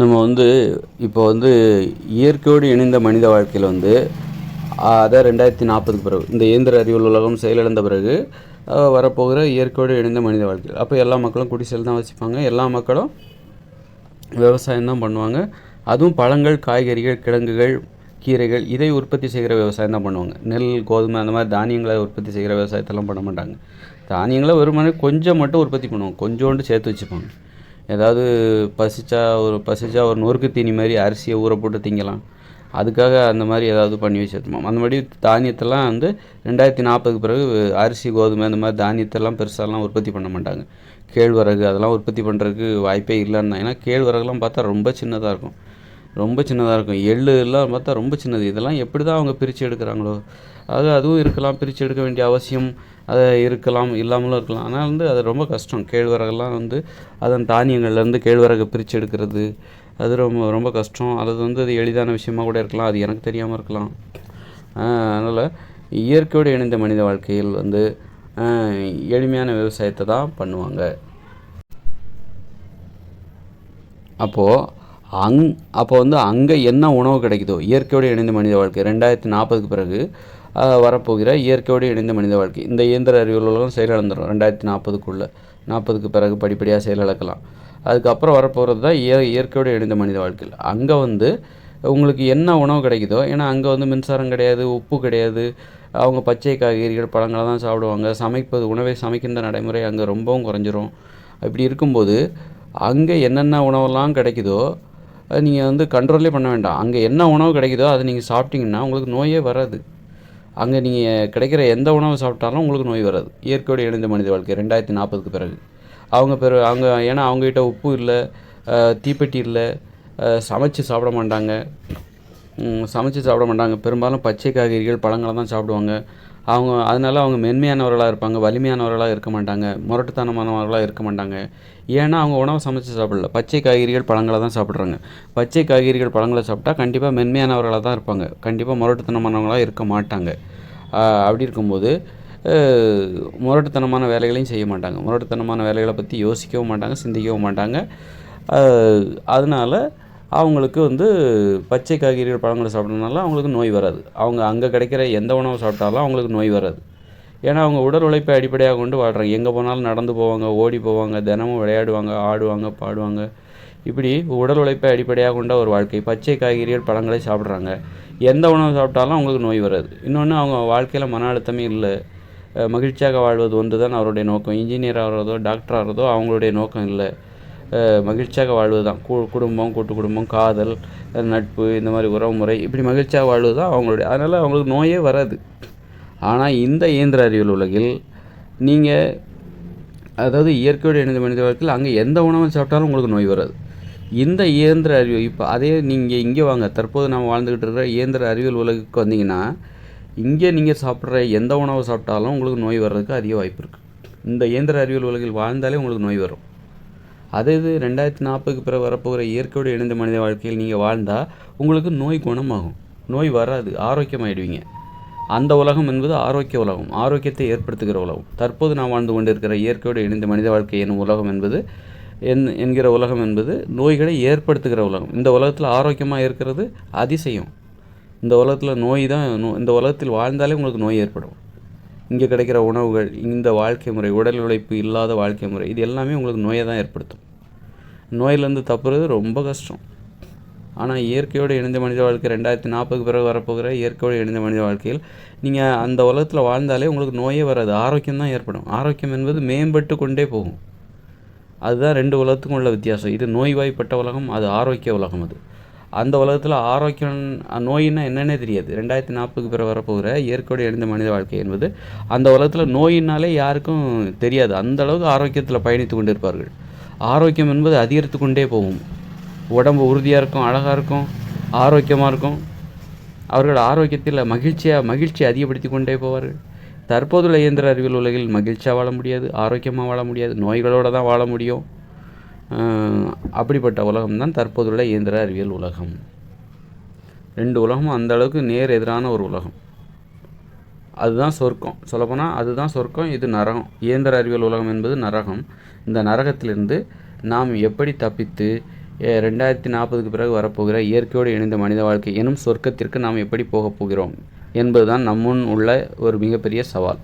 நம்ம வந்து இப்போ வந்து இயற்கையோடு இணைந்த மனித வாழ்க்கையில் வந்து அதான் ரெண்டாயிரத்தி நாற்பதுக்கு பிறகு இந்த இயந்திர அறிவியல் உலகம் செயலிழந்த பிறகு வரப்போகிற இயற்கையோடு இணைந்த மனித வாழ்க்கையில் அப்போ எல்லா மக்களும் குடிசையில் தான் வச்சுப்பாங்க எல்லா மக்களும் விவசாயம் தான் பண்ணுவாங்க. அதுவும் பழங்கள் காய்கறிகள் கிழங்குகள் கீரைகள் இதை உற்பத்தி செய்கிற விவசாயம் தான் பண்ணுவாங்க. நெல் கோதுமை அந்த மாதிரி தானியங்களை உற்பத்தி செய்கிற விவசாயத்தெல்லாம் பண்ண மாட்டாங்க. தானியங்களை வெறுமனே கொஞ்சம் மட்டும் உற்பத்தி பண்ணுவாங்க. கொஞ்சோண்டு சேர்த்து வச்சுப்பாங்க. ஏதாவது பசிச்சா ஒரு பசிச்சா ஒரு நொறுக்கு தீனி மாதிரி அரிசியை ஊற போட்டு திங்கலாம். அதுக்காக அந்த மாதிரி ஏதாவது பண்ணி வச்சுருப்போம். அந்த மாதிரி தானியத்தெல்லாம் வந்து ரெண்டாயிரத்தி நாற்பதுக்கு பிறகு அரிசி கோதுமை அந்த மாதிரி தானியத்தெல்லாம் பெருசாலாம் உற்பத்தி பண்ண மாட்டாங்க. கேழ்வரகு அதெல்லாம் உற்பத்தி பண்ணுறதுக்கு வாய்ப்பே இல்லைன்னு ஏன்னா கேழ்வரகுலாம் பார்த்தா ரொம்ப சின்னதாக இருக்கும். ரொம்ப சின்னதாக இருக்கும். எள்ளு எல்லாம் பார்த்தா ரொம்ப சின்னது. இதெல்லாம் எப்படி தான் அவங்க பிரித்து எடுக்கிறாங்களோ அது அதுவும் இருக்கலாம். பிரித்து எடுக்க வேண்டிய அவசியம் அது இருக்கலாம் இல்லாமலும் இருக்கலாம். ஆனால் வந்து அது ரொம்ப கஷ்டம். கேழ்வரகெல்லாம் வந்து அதன் தானியங்கள்லேருந்து கேழ்வரகை பிரித்து எடுக்கிறது அது ரொம்ப ரொம்ப கஷ்டம். அது வந்து அது எளிதான விஷயமாக கூட இருக்கலாம். அது எனக்கு தெரியாமல் இருக்கலாம். அதனால் இயற்கையோடு இணைந்த மனித வாழ்க்கையில் வந்து எளிமையான விவசாயத்தை தான் பண்ணுவாங்க. அப்போது அங் அப்போ வந்து அங்கே என்ன உணவு கிடைக்குதோ இயற்கையோடு இணைந்த மனித வாழ்க்கை ரெண்டாயிரத்தி நாற்பதுக்கு பிறகு வரப்போகிற இயற்கையோடு இணைந்த மனித வாழ்க்கை. இந்த இயந்திர அறிவியல் உலகம் செயலிழந்துடும் ரெண்டாயிரத்தி நாற்பதுக்குள்ளே நாற்பதுக்கு பிறகு படிப்படியாக செயலிழக்கலாம் அதுக்கப்புறம் வரப்போகிறது தான் இய இயற்கையோடு இணைந்த மனித வாழ்க்கையில். அங்கே வந்து உங்களுக்கு என்ன உணவு கிடைக்குதோ ஏன்னா அங்கே வந்து மின்சாரம் கிடையாது உப்பு கிடையாது அவங்க பச்சை காய்கறிகள் பழங்களை தான் சாப்பிடுவாங்க. சமைப்பது உணவை சமைக்கின்ற நடைமுறை அங்கே ரொம்பவும் குறைஞ்சிரும். இப்படி இருக்கும்போது அங்கே என்னென்ன உணவெல்லாம் கிடைக்குதோ நீங்கள் வந்து கண்ட்ரோலே பண்ண வேண்டாம். அங்கே என்ன உணவு கிடைக்குதோ அதை நீங்கள் சாப்பிட்டீங்கன்னா உங்களுக்கு நோயே வராது. அங்கே நீங்கள் கிடைக்கிற எந்த உணவு சாப்பிட்டாலும் உங்களுக்கு நோய் வராது. இயற்கையோடு இணைந்த மனித வாழ்க்கை ரெண்டாயிரத்தி நாற்பதுக்கு பிறகு. அவங்க பிற அவங்க ஏன்னா அவங்ககிட்ட உப்பு இல்லை தீப்பெட்டி இல்லை சமைச்சு சாப்பிட மாட்டாங்க. சமைச்சு சாப்பிட மாட்டாங்க. பெரும்பாலும் பச்சை காய்கறிகள் பழங்களை தான் சாப்பிடுவாங்க. அவங்க அதனால அவங்க மென்மையானவர்களாக இருப்பாங்க வலிமையானவர்களாக இருக்க மாட்டாங்க முரட்டுத்தனமானவர்களாக இருக்க மாட்டாங்க. ஏன்னா அவங்க உணவை சமைச்சு சாப்பிடல. பச்சை காய்கறிகள் பழங்களை தான் சாப்பிட்றாங்க. பச்சை காய்கறிகள் பழங்களை சாப்பிட்டா கண்டிப்பாக மென்மையானவர்களாக தான் இருப்பாங்க. கண்டிப்பாக முரட்டுத்தனமானவங்களாக இருக்க மாட்டாங்க. அப்படி இருக்கும்போது முரட்டுத்தனமான வேலைகளையும் செய்ய மாட்டாங்க. முரட்டுத்தனமான வேலைகளை பற்றி யோசிக்கவும் மாட்டாங்க சிந்திக்கவும் மாட்டாங்க. அதனால் அதனால அவங்களுக்கு வந்து பச்சை காய்கறிகள் பழங்களை சாப்பிட்றதுனால அவங்களுக்கு நோய் வராது. அவங்க அங்கே கிடைக்கிற எந்த உணவு சாப்பிட்டாலும் அவங்களுக்கு நோய் வராது. ஏன்னா அவங்க உடல் உழைப்பை அடிப்படையாக கொண்டு வாழ்கிறாங்க எங்கே போனாலும் நடந்து போவாங்க ஓடி போவாங்க தினமும் விளையாடுவாங்க ஆடுவாங்க பாடுவாங்க. இப்படி உடல் உழைப்பை அடிப்படையாக கொண்ட ஒரு வாழ்க்கை. பச்சை காய்கறிகள் பழங்களை சாப்பிட்றாங்க. எந்த உணவு சாப்பிட்டாலும் அவங்களுக்கு நோய் வராது. இன்னொன்று அவங்க வாழ்க்கையில் மன அழுத்தமே இல்லை. மகிழ்ச்சியாக வாழ்வது ஒன்று தான் அவருடைய நோக்கம். இன்ஜினியர் ஆகிறதோ டாக்டர் ஆகிறதோ அவங்களுடைய நோக்கம் இல்லை. மகிழ்ச்சியாக வாழ்வது தான் கு குடும்பம் கூட்டு குடும்பம் காதல் நட்பு இந்த மாதிரி உறவுமுறை. இப்படி மகிழ்ச்சியாக வாழ்வது தான் அவங்களுடைய. அதனால் அவங்களுக்கு நோயே வராது. ஆனால் இந்த இயந்திர அறிவியல் உலகில் நீங்கள் அதாவது இயற்கையோடு இணைந்த மனித வாழ்க்கையில் அங்கே எந்த உணவு சாப்பிட்டாலும் உங்களுக்கு நோய் வராது. இந்த இயந்திர அறிவியல் இப்போ அதே நீங்கள் இங்கே வாங்க தற்போது நம்ம வாழ்ந்துக்கிட்டு இருக்கிற இயந்திர அறிவியல் உலகுக்கு வந்தீங்கன்னா இங்கே நீங்கள் சாப்பிட்ற எந்த உணவு சாப்பிட்டாலும் உங்களுக்கு நோய் வர்றதுக்கு அதிக வாய்ப்பு இருக்குது இந்த இயந்திர அறிவியல் உலகில் வாழ்ந்தாலே உங்களுக்கு நோய் வரும். அதே இது ரெண்டாயிரத்தி நாற்பதுக்கு பிறகு வரப்போகிற இயற்கையோடு இணைந்த மனித வாழ்க்கையில் நீங்கள் வாழ்ந்தால் உங்களுக்கு நோய் குணமாகும். நோய் வராது ஆரோக்கியமாயிடுவீங்க. அந்த உலகம் என்பது ஆரோக்கிய உலகம் ஆரோக்கியத்தை ஏற்படுத்துகிற உலகம். தற்போது நாம் வாழ்ந்து கொண்டிருக்கிற இயற்கையோடு இணைந்த மனித வாழ்க்கை என்னும் உலகம் என்பது என் என்கிற உலகம் என்பது நோய்களை ஏற்படுத்துகிற உலகம். இந்த உலகத்தில் ஆரோக்கியமாக இருக்கிறது அதிசயம். இந்த உலகத்தில் நோய் தான் நோ- இந்த உலகத்தில் வாழ்ந்தாலே உங்களுக்கு நோய் ஏற்படும். இங்கே கிடைக்கிற உணவுகள் இந்த வாழ்க்கை முறை உடல் உழைப்பு இல்லாத வாழ்க்கை முறை இது எல்லாமே உங்களுக்கு நோயை தான் ஏற்படுத்தும். நோயிலேருந்து தப்புறது ரொம்ப கஷ்டம். ஆனால் இயற்கையோடு இணைந்த மனித வாழ்க்கை ரெண்டாயிரத்தி நாற்பதுக்கு பிறகு வரப்போகிற இயற்கையோடு இணைந்த மனித வாழ்க்கையில் நீங்கள் அந்த உலகத்தில் வாழ்ந்தாலே உங்களுக்கு நோயே வராது. ஆரோக்கியம் தான் ஏற்படும். ஆரோக்கியம் என்பது மேம்பட்டு கொண்டே போகும். அதுதான் ரெண்டு உலகத்துக்கும் உள்ள வித்தியாசம். இது நோய்வாய்ப்பட்ட உலகம் அது ஆரோக்கிய உலகம் அது. அந்த உலகத்தில் ஆரோக்கியம் நோயின்னா என்னன்னே தெரியாது. ரெண்டாயிரத்தி நாற்பதுக்கு பிறகு வரப்போகிற இயற்கையோடு எழுந்த மனித வாழ்க்கை என்பது அந்த உலகத்தில் நோயினாலே யாருக்கும் தெரியாது. அந்த அளவுக்கு ஆரோக்கியத்தில் பயணித்து கொண்டிருப்பார்கள். ஆரோக்கியம் என்பது அதிகரித்து கொண்டே போகும். உடம்பு உறுதியாக இருக்கும் அழகாக இருக்கும் ஆரோக்கியமாக இருக்கும். அவர்கள் ஆரோக்கியத்தில் மகிழ்ச்சியாக மகிழ்ச்சியை அதிகப்படுத்தி கொண்டே போவார்கள். தற்போதுள்ள இயந்திர அறிவியல் உலகில் மகிழ்ச்சியாக வாழ முடியாது ஆரோக்கியமாக வாழ முடியாது நோய்களோடு தான் வாழ முடியும். அப்படிப்பட்ட உலகம் தான் தற்போதுள்ள இயந்திர அறிவியல் உலகம். ரெண்டு உலகமும் அந்த அளவுக்கு நேர் எதிரான ஒரு உலகம். அதுதான் சொர்க்கம். சொல்லப்போனால் அதுதான் சொர்க்கம் இது நரகம். இயந்திர அறிவியல் உலகம் என்பது நரகம். இந்த நரகத்திலிருந்து நாம் எப்படி தப்பித்து ரெண்டாயிரத்தி நாற்பதுக்கு பிறகு வரப்போகிற இயற்கையோடு இணைந்த மனித வாழ்க்கை எனும் சொர்க்கத்திற்கு நாம் எப்படி போகப் போகிறோம் என்பதுதான் நம்முன் உள்ள ஒரு மிகப்பெரிய சவால்.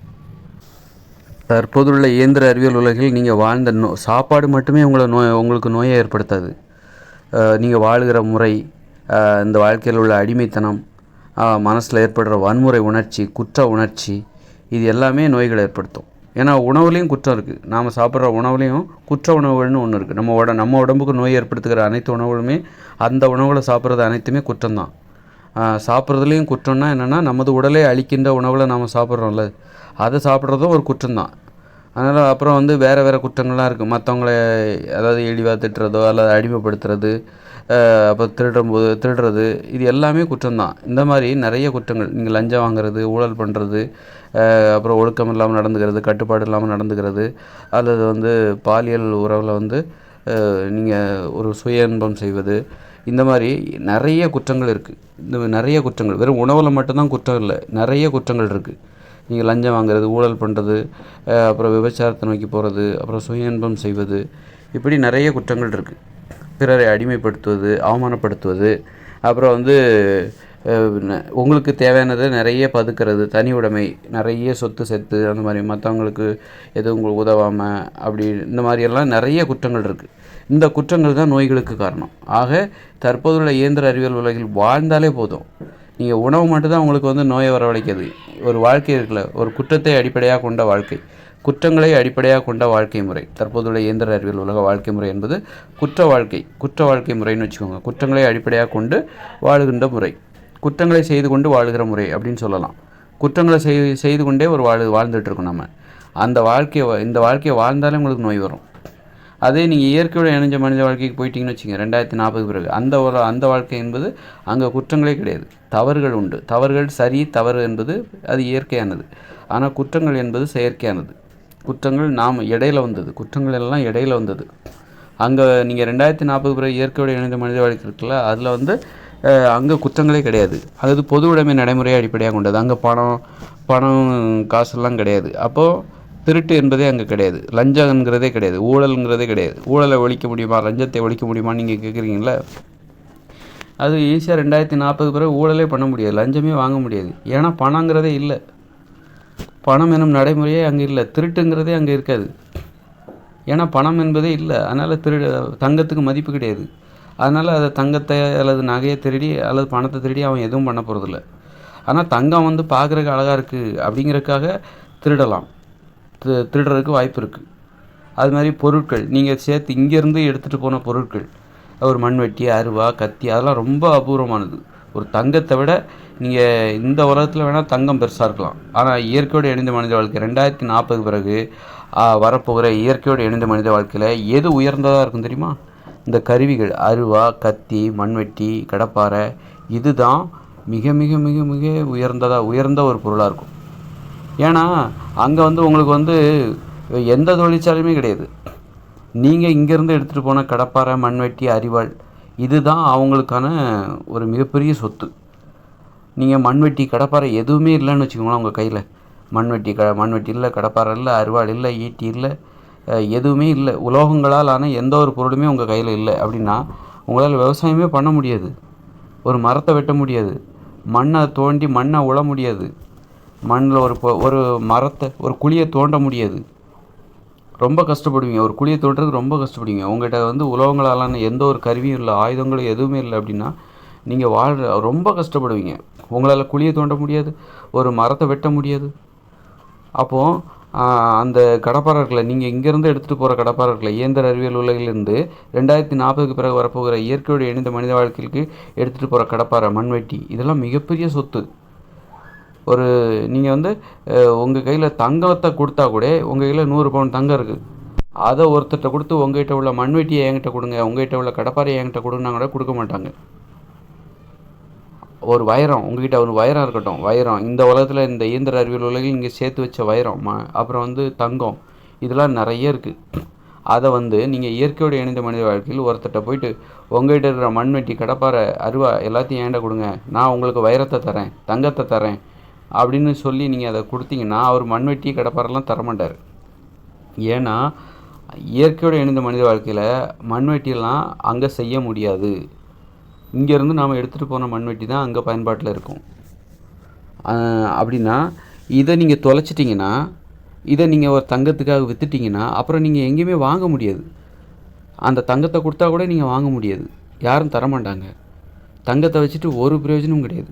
தற்போதுள்ள இயந்திர அறிவியல் உலகில் நீங்கள் வாழ்ந்த நோ சாப்பாடு மட்டுமே உங்களை நோய் உங்களுக்கு நோயை ஏற்படுத்தாது. நீங்கள் வாழ்கிற முறை இந்த வாழ்க்கையில் உள்ள அடிமைத்தனம் மனசில் ஏற்படுற வன்முறை உணர்ச்சி குற்ற உணர்ச்சி இது எல்லாமே நோய்களை ஏற்படுத்தும். ஏன்னா உணவுலேயும் குற்றம் இருக்குது நாம் சாப்பிட்ற உணவுலேயும் குற்ற உணவுகள்னு ஒன்று இருக்குது நம்ம உட நம்ம உடம்புக்கு நோய் ஏற்படுத்துகிற அனைத்து உணவுகளுமே அந்த உணவில் சாப்பிட்றது அனைத்துமே குற்றம்தான். சாப்பிட்றதுலேயும் குற்றம்னா என்னென்னா நமது உடலை அழிக்கின்ற உணவுகளை நாம் சாப்பிட்றோம்ல. அதை சாப்பிட்றதும் ஒரு குற்றம்தான். அதனால் அப்புறம் வந்து வேறு வேறு குற்றங்கள்லாம் இருக்குது மற்றவங்களை அதாவது இழிவாக திட்டுறதோ அல்லது அடிமைப்படுத்துறது அப்போ அப்புறம் திருடும்போது திருடுறது இது எல்லாமே குற்றம்தான். இந்த மாதிரி நிறைய குற்றங்கள். நீங்கள் லஞ்சம் வாங்குறது ஊழல் பண்ணுறது அப்புறம் ஒழுக்கம் இல்லாமல் நடந்துக்கிறது கட்டுப்பாடு இல்லாமல் நடந்துக்கிறது அல்லது வந்து பாலியல் உறவில் வந்து நீங்கள் ஒரு சுய இன்பம் செய்வது இந்த மாதிரி நிறைய குற்றங்கள் இருக்குது இந்த நிறைய குற்றங்கள். வெறும் உணவில் மட்டும்தான் குற்றம் இல்லை. நிறைய குற்றங்கள் இருக்குது நீங்கள் லஞ்சம் வாங்குறது ஊழல் பண்ணுறது அப்புறம் விபச்சாரத்தை நோக்கி போகிறது அப்புறம் சுய இன்பம் செய்வது இப்படி நிறைய குற்றங்கள் இருக்குது பிறரை அடிமைப்படுத்துவது அவமானப்படுத்துவது அப்புறம் வந்து உங்களுக்கு தேவையானதை நிறைய பதுக்கிறது தனி உடைமை நிறைய சொத்து செத்து அந்த மாதிரி மற்றவங்களுக்கு எதுவும் உங்களுக்கு உதவாமல் அப்படி இந்த மாதிரியெல்லாம் நிறைய குற்றங்கள் இருக்குது இந்த குற்றங்கள் தான் நோய்களுக்கு காரணம். ஆக தற்போதுள்ள இயந்திர அறிவியல் உலகில் வாழ்ந்தாலே போதும். நீங்கள் உணவு மட்டும்தான் உங்களுக்கு வந்து நோயை வரவழைக்கிறது. ஒரு வாழ்க்கை இருக்குல்ல ஒரு குற்றத்தை அடிப்படையாக கொண்ட வாழ்க்கை. குற்றங்களை அடிப்படையாக கொண்ட வாழ்க்கை முறை. தற்போதுள்ள இயந்திர அறிவியல் உலக வாழ்க்கை முறை என்பது குற்ற வாழ்க்கை குற்ற வாழ்க்கை முறைன்னு வச்சுக்கோங்க. குற்றங்களை அடிப்படையாக கொண்டு வாழுகின்ற முறை. குற்றங்களை செய்து கொண்டு வாழுகிற முறை அப்படின்னு சொல்லலாம். குற்றங்களை செய் செய்து கொண்டே ஒரு வாழ் வாழ்ந்துட்டு இருக்கோம் நம்ம. அந்த வாழ்க்கையை இந்த வாழ்க்கையை வாழ்ந்தாலே உங்களுக்கு நோய் வரும். அதே நீங்கள் இயற்கையோட இணைஞ்ச மனித வாழ்க்கைக்கு போயிட்டீங்கன்னு வச்சுங்க ரெண்டாயிரத்தி நாற்பது பிறகு. அந்த அந்த வாழ்க்கை என்பது அங்கே குற்றங்களே கிடையாது. தவறுகள் உண்டு. தவறுகள் சரி தவறு என்பது அது இயற்கையானது. ஆனால் குற்றங்கள் என்பது செயற்கையானது. குற்றங்கள் நாம் இடையில வந்தது. குற்றங்கள் எல்லாம் இடையில வந்தது. அங்கே நீங்கள் ரெண்டாயிரத்தி நாற்பது பிறகு இயற்கையோட இணைந்த மனித வாழ்க்கை இருக்குல்ல அதில் வந்து அங்கே குற்றங்களே கிடையாது. அது பொது உடைமை நடைமுறையை அடிப்படையாக கொண்டது. அங்கே பணம் பணம் காசெல்லாம் கிடையாது. அப்போது திருட்டு என்பதே அங்கே கிடையாது. லஞ்சம்ங்கிறதே கிடையாது. ஊழல்ங்கிறதே கிடையாது. ஊழலை ஒழிக்க முடியுமா? லஞ்சத்தை ஒழிக்க முடியுமான்னு நீங்கள் கேட்குறீங்களா அது ஈஸியாக ரெண்டாயிரத்தி நாற்பது பிறகு ஊழலே பண்ண முடியாது. லஞ்சமே வாங்க முடியாது. ஏன்னா பணங்கிறதே இல்லை. பணம் எனும் நடைமுறையே அங்கே இல்லை. திருட்டுங்கிறதே அங்கே இருக்காது. ஏன்னா பணம் என்பதே இல்லை. அதனால் திரு தங்கத்துக்கு மதிப்பு கிடையாது. அதனால் அதை தங்கத்தை அல்லது நகையை திருடி அல்லது பணத்தை திருடி அவன் எதுவும் பண்ண போகிறதில்ல ஆனால் தங்கம் வந்து பார்க்குறதுக்கு அழகாக இருக்குது அப்படிங்கிறதுக்காக திருடலாம். தி- திருடுறதுக்கு வாய்ப்பு இருக்குது அது மாதிரி பொருட்கள் நீங்கள் சேர்த்து இங்கேருந்து எடுத்துகிட்டு போன பொருட்கள் ஒரு மண்வெட்டி அருவா கத்தி அதெல்லாம் ரொம்ப அபூர்வமானது. ஒரு தங்கத்தை விட நீங்கள் இந்த உலகத்தில் வேணால் தங்கம் பெருசாக இருக்கலாம். ஆனால் இயற்கையோடு இணைந்த மனித வாழ்க்கை ரெண்டாயிரத்தி நாற்பது பிறகு வரப்போகிற இயற்கையோடு இணைந்த மனித வாழ்க்கையில் எது உயர்ந்ததாக இருக்கும் தெரியுமா? இந்த கருவிகள் அருவா கத்தி மண்வெட்டி கடப்பாரை இதுதான் மிக மிக மிக மிக உயர்ந்ததாக உயர்ந்த ஒரு பொருளாக இருக்கும். ஏன்னா அங்கே வந்து உங்களுக்கு வந்து எந்த தொழிற்சாலையுமே கிடையாது. நீங்கள் இங்கேருந்து எடுத்துகிட்டு போன கடப்பாரை மண்வெட்டி அரிவாள் இதுதான் அவங்களுக்கான ஒரு மிகப்பெரிய சொத்து. நீங்கள் மண்வெட்டி கடப்பாரை எதுவுமே இல்லைன்னு வச்சுக்கோங்களேன் உங்கள் கையில். மண்வெட்டி க மண்வெட்டி இல்லை கடப்பாரை இல்லை அருவாள் இல்லை ஈட்டி இல்லை எதுவுமே இல்லை. உலோகங்களால் ஆன எந்த ஒரு பொருளுமே உங்கள் கையில் இல்லை. அப்படின்னா உங்களால் விவசாயமே பண்ண முடியாது. ஒரு மரத்தை வெட்ட முடியாது. மண்ணை தோண்டி மண்ணை உழ முடியாது. மண்ணில் ஒரு ஒரு மரத்தை ஒரு குழியை தோண்ட முடியாது. ரொம்ப கஷ்டப்படுவீங்க. ஒரு குழியை தோண்டுறதுக்கு ரொம்ப கஷ்டப்படுவீங்க. உங்கள்கிட்ட வந்து உலகங்களாலான எந்த ஒரு கருவியும் இல்லை ஆயுதங்களும் எதுவுமே இல்லை அப்படின்னா நீங்கள் வாழ் ரொம்ப கஷ்டப்படுவீங்க. உங்களால் குழியை தோண்ட முடியாது ஒரு மரத்தை வெட்ட முடியாது. அப்போது அந்த கடப்பாறை நீங்கள் இங்கேருந்து எடுத்துகிட்டு போகிற கடப்பாறை இருக்கல இயந்திர அறிவியல் உலகிலிருந்து ரெண்டாயிரத்தி நாற்பதுக்கு பிறகு வரப்போகிற இயற்கையோடு இணைந்த மனித வாழ்க்கைக்கு எடுத்துகிட்டு போகிற கடப்பாறை மண்வெட்டி இதெல்லாம் மிகப்பெரிய சொத்து. ஒரு நீங்கள் வந்து உங்கள் கையில் தங்கத்தை கொடுத்தா கூட உங்கள் கையில் நூறு பவுன் தங்கம் இருக்குது அதை ஒருத்தர்கிட்ட கொடுத்து உங்ககிட்ட உள்ள மண்வெட்டியை என்கிட்ட கொடுங்க உங்ககிட்ட உள்ள கடப்பாரையை என்கிட்ட கொடுங்கன்னா கூட கொடுக்க மாட்டாங்க. ஒரு வைரம் உங்ககிட்ட ஒரு வைரம் இருக்கட்டும் வைரம். இந்த உலகத்தில் இந்த இயந்திர அறிவியல் உலகில் இங்கே சேர்த்து வச்ச வைரம் ம அப்புறம் வந்து தங்கம். இதெல்லாம் நிறைய இருக்குது அதை வந்து நீங்கள் இயற்கையோடு இணைந்த மனித வாழ்க்கையில் ஒருத்தட்ட போயிட்டு உங்ககிட்ட இருக்கிற மண்வெட்டி கடப்பாரை அருவா எல்லாத்தையும் ஏண்ட கொடுங்க. நான் உங்களுக்கு வைரத்தை தரேன் தங்கத்தை தரேன். அப்படின்னு சொல்லி நீங்கள் அதை கொடுத்தீங்கன்னா அவர் மண்வெட்டி கடப்பாரெல்லாம் தரமாட்டார். ஏன்னா இயற்கையோடு இணைந்த மனித வாழ்க்கையில் மண்வெட்டியெல்லாம் அங்கே செய்ய முடியாது. இங்கேருந்து நாம் எடுத்துகிட்டு போன மண்வெட்டி தான் அங்கே பயன்பாட்டில் இருக்கும். அப்படின்னா இதை நீங்கள் தொலைச்சிட்டிங்கன்னா இதை நீங்கள் ஒரு தங்கத்துக்காக விற்றுட்டிங்கன்னா அப்புறம் நீங்கள் எங்கேயுமே வாங்க முடியாது. அந்த தங்கத்தை கொடுத்தா கூட நீங்கள் வாங்க முடியாது. யாரும் தரமாட்டாங்க. தங்கத்தை வச்சுட்டு ஒரு பிரயோஜனமும் கிடையாது.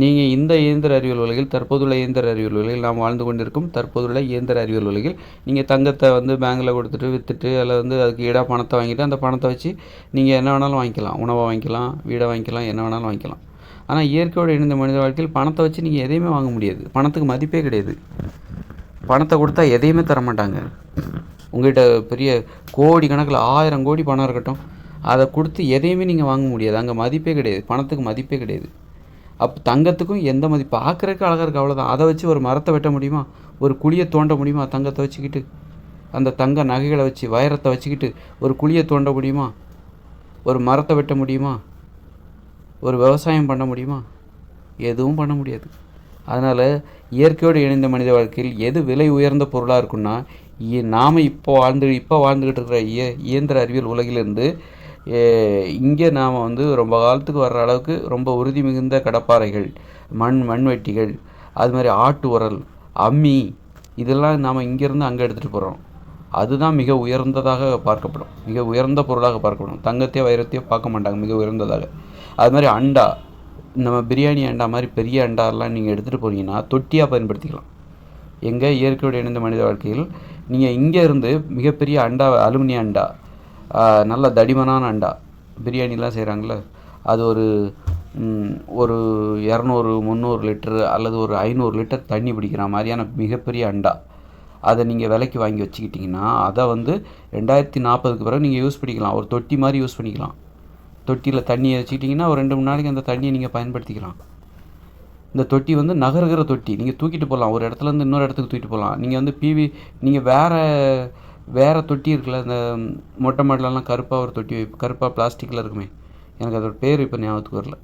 நீங்கள் இந்த இயந்திர அறிவியல் உலகில் தற்போதுள்ள இயந்திர அறிவியல் உலகில் நாம் வாழ்ந்து கொண்டிருக்கும் தற்போதுள்ள இயந்திர அறிவியல் உலகில் நீங்கள் தங்கத்தை வந்து பேங்கில் கொடுத்துட்டு விற்றுட்டு அதில் வந்து அதுக்கு ஈடாக பணத்தை வாங்கிட்டு அந்த பணத்தை வச்சு நீங்கள் என்ன வேணாலும் வாங்கிக்கலாம். உணவை வாங்கிக்கலாம் வீடை வாங்கிக்கலாம் என்ன வேணாலும் வாங்கிக்கலாம். ஆனால் இயற்கையோடு இணைந்த மனித வாழ்க்கையில் பணத்தை வச்சு நீங்கள் எதையுமே வாங்க முடியாது. பணத்துக்கு மதிப்பே கிடையாது. பணத்தை கொடுத்தா எதையுமே தர மாட்டாங்க. உங்கள்கிட்ட பெரிய கோடி கணக்கில் ஆயிரம் கோடி பணம் இருக்கட்டும். அதை கொடுத்து எதையுமே நீங்கள் வாங்க முடியாது. அங்கே மதிப்பே கிடையாது. பணத்துக்கு மதிப்பே கிடையாது. அப்போ தங்கத்துக்கும் எந்த மதிப்பு? பார்க்குறதுக்கு அழகாக இருக்குது அவ்வளோதான் அதை வச்சு ஒரு மரத்தை வெட்ட முடியுமா? ஒரு குழியை தோண்ட முடியுமா தங்கத்தை வச்சுக்கிட்டு? அந்த தங்க நகைகளை வச்சு வைரத்தை வச்சுக்கிட்டு ஒரு குழியை தோண்ட முடியுமா? ஒரு மரத்தை வெட்ட முடியுமா? ஒரு விவசாயம் பண்ண முடியுமா? எதுவும் பண்ண முடியாது. அதனால் இயற்கையோடு இணைந்த மனித வாழ்க்கையில் எது விலை உயர்ந்த பொருளாக இருக்குன்னா இ- நாம இப்போ வாழ்ந்து இப்போ வாழ்ந்துக்கிட்டு இருக்கிற இய இயந்திர அறிவியல் உலகிலிருந்து இங்கே நாம் வந்து ரொம்ப காலத்துக்கு வர்ற அளவுக்கு ரொம்ப உறுதி மிகுந்த கடப்பாறைகள் மண் மண்வெட்டிகள் அது மாதிரி ஆட்டு உரல் அம்மி இதெல்லாம் நாம் இங்கேருந்து அங்கே எடுத்துகிட்டு போகிறோம் அதுதான் மிக உயர்ந்ததாக பார்க்கப்படும். மிக உயர்ந்த பொருளாக பார்க்கப்படும். தங்கத்தையோ வைரத்தையோ பார்க்க மாட்டாங்க மிக உயர்ந்ததாக. அது மாதிரி அண்டா நம்ம பிரியாணி அண்டா மாதிரி பெரிய அண்டாலாம் நீங்கள் எடுத்துகிட்டு போனீங்கன்னா தொட்டியாக பயன்படுத்திக்கலாம். எங்கே இயற்கையோடு இணைந்த மனித வாழ்க்கையில் நீங்கள் இங்கே இருந்து மிகப்பெரிய அண்டா அலுமினிய அண்டா நல்ல தடிமனான அண்டா. பிரியாணிலாம் செய்கிறாங்கள அது ஒரு ஒரு இரநூறு முந்நூறு லிட்டரு அல்லது ஒரு ஐநூறு லிட்டர் தண்ணி பிடிக்கிற மாதிரியான மிகப்பெரிய அண்டா. அதை நீங்கள் விலைக்கு வாங்கி வச்சுக்கிட்டிங்கன்னா அதை வந்து ரெண்டாயிரத்தி நாற்பதுக்கு பிறகு நீங்கள் யூஸ் பண்ணிக்கலாம். ஒரு தொட்டி மாதிரி யூஸ் பண்ணிக்கலாம். தொட்டியில் தண்ணியை வச்சுக்கிட்டிங்கன்னா ஒரு ரெண்டு மூணு நாளைக்கு அந்த தண்ணியை நீங்கள் பயன்படுத்திக்கலாம். இந்த தொட்டி வந்து நகருகிற தொட்டி. நீங்கள் தூக்கிட்டு போகலாம். ஒரு இடத்துலேருந்து இன்னொரு இடத்துக்கு தூக்கிட்டு போகலாம். நீங்கள் வந்து பிவி நீங்கள் வேறு வேறு தொட்டி இருக்குல்ல இந்த மொட்டை மாடலெல்லாம் கருப்பாக ஒரு தொட்டி கருப்பாக பிளாஸ்டிக்கில் இருக்குமே. எனக்கு அதோட பேர் இப்போ ஞாபகத்துக்கு வரல.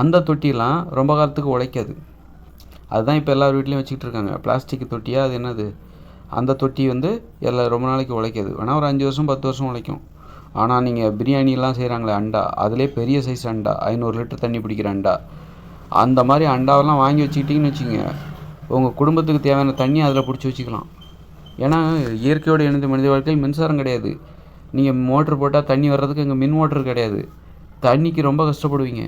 அந்த தொட்டிலாம் ரொம்ப காலத்துக்கு உழைக்காது. அதுதான் இப்போ எல்லார் வீட்லேயும் வச்சுக்கிட்டு இருக்காங்க பிளாஸ்டிக் தொட்டியாக அது என்னது? அந்த தொட்டி வந்து எல்லா ரொம்ப நாளைக்கு உழைக்காது. வேணால் ஒரு அஞ்சு வருஷம் பத்து வருஷம் உழைக்கும். ஆனால் நீங்கள் பிரியாணிலாம் செய்கிறாங்களே அண்டா. அதிலே பெரிய சைஸ் அண்டா. ஐநூறு லிட்டர் தண்ணி பிடிக்கிற அண்டா. அந்த மாதிரி அண்டாவெல்லாம் வாங்கி வச்சுக்கிட்டிங்கன்னு வச்சுங்க உங்கள் குடும்பத்துக்கு தேவையான தண்ணி அதில் பிடிச்சி வச்சுக்கலாம். ஏன்னா இயற்கையோடு இணைந்த மனித வாழ்க்கையில் மின்சாரம் கிடையாது. நீங்கள் மோட்ரு போட்டால் தண்ணி வர்றதுக்கு இங்கே மின் மோட்ரு கிடையாது. தண்ணிக்கு ரொம்ப கஷ்டப்படுவீங்க.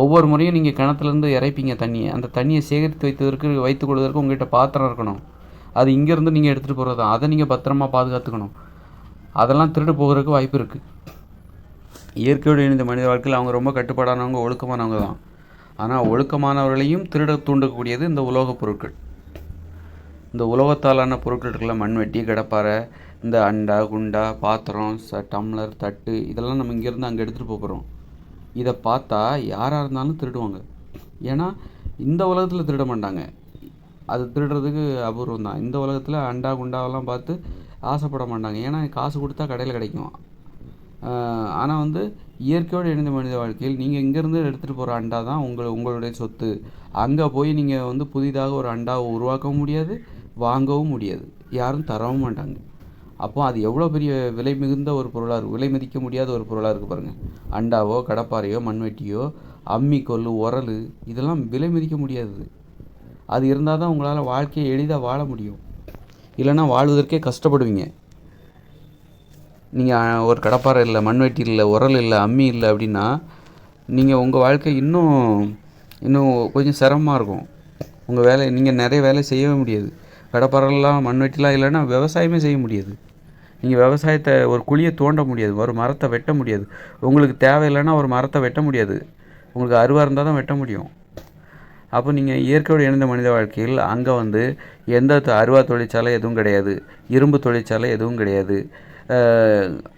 ஒவ்வொரு முறையும் நீங்கள் கிணத்துலேருந்து இறைப்பீங்க தண்ணியை. அந்த தண்ணியை சேகரித்து வைத்ததற்கு வைத்து கொள்வதற்கு உங்கள்கிட்ட பாத்திரம் இருக்கணும். அது இங்கேருந்து நீங்கள் எடுத்துகிட்டு போகிறது தான் அதை நீங்கள் பத்திரமா பாதுகாத்துக்கணும். அதெல்லாம் திருடு போகிறதுக்கு வாய்ப்பு இருக்குது இயற்கையோடு இணைந்த மனித வாழ்க்கையில் அவங்க ரொம்ப கட்டுப்பாடானவங்க ஒழுக்கமானவங்க தான். ஆனால் ஒழுக்கமானவர்களையும் திருட தூண்டக்கூடியது இந்த உலோகப் பொருட்கள். இந்த உலோகத்தாலான பொருட்கள் இருக்குல்ல மண்வெட்டி கடப்பாரை இந்த அண்டா குண்டா பாத்திரம் ச டம்ளர் தட்டு இதெல்லாம் நம்ம இங்கேருந்து அங்கே எடுத்துகிட்டு போகிறோம் இதை பார்த்தா யாராக இருந்தாலும் திருடுவாங்க. ஏன்னா இந்த உலகத்தில் திருட மாட்டாங்க. அது திருடுறதுக்கு அபூர்வம் தான். இந்த உலகத்தில் அண்டா குண்டாவெல்லாம் பார்த்து ஆசைப்பட மாட்டாங்க. ஏன்னா காசு கொடுத்தா கடையில் கிடைக்கும். ஆனால் வந்து இயற்கையோடு இணைந்த மனித வாழ்க்கையில் நீங்கள் இங்கேருந்து எடுத்துகிட்டு போகிற அண்டா தான் உங்கள் உங்களுடைய சொத்து. அங்கே போய் நீங்கள் வந்து புதிதாக ஒரு அண்டாவை உருவாக்கவும் முடியாது. வாங்கவும் முடியாது. யாரும் தரவும் மாட்டாங்க. அப்போ அது எவ்வளோ பெரிய விலை மிகுந்த ஒரு பொருளாக இருக்குது விலை மதிக்க முடியாத ஒரு பொருளாக இருக்குது பாருங்கள் அண்டாவோ கடப்பாறையோ மண்வெட்டியோ அம்மி கொல்லு உரல் இதெல்லாம் விலை மதிக்க முடியாது. அது இருந்தால் தான் உங்களால் வாழ்க்கையை எளிதாக வாழ முடியும். இல்லைன்னா வாழ்வதற்கே கஷ்டப்படுவீங்க. நீங்கள் ஒரு கடப்பாறை இல்லை மண்வெட்டி இல்லை உரல் இல்லை அம்மி இல்லை அப்படின்னா நீங்கள் உங்கள் வாழ்க்கை இன்னும் இன்னும் கொஞ்சம் சிரமமாக இருக்கும். உங்கள் வேலை நீங்கள் நிறைய வேலை செய்யவே முடியாது. கடப்பாரெல்லாம் மண்வெட்டிலாம் இல்லைன்னா விவசாயமே செய்ய முடியாது. நீங்கள் விவசாயத்தை ஒரு குழியை தோண்ட முடியாது ஒரு மரத்தை வெட்ட முடியாது. உங்களுக்கு தேவையில்லைன்னா ஒரு மரத்தை வெட்ட முடியாது. உங்களுக்கு அருவாக இருந்தால் தான் வெட்ட முடியும். அப்போ நீங்கள் இயற்கையோடு இணைந்த மனித வாழ்க்கையில் அங்கே வந்து எந்த அருவா தொழிற்சாலை எதுவும் கிடையாது. இரும்பு தொழிற்சாலை எதுவும் கிடையாது.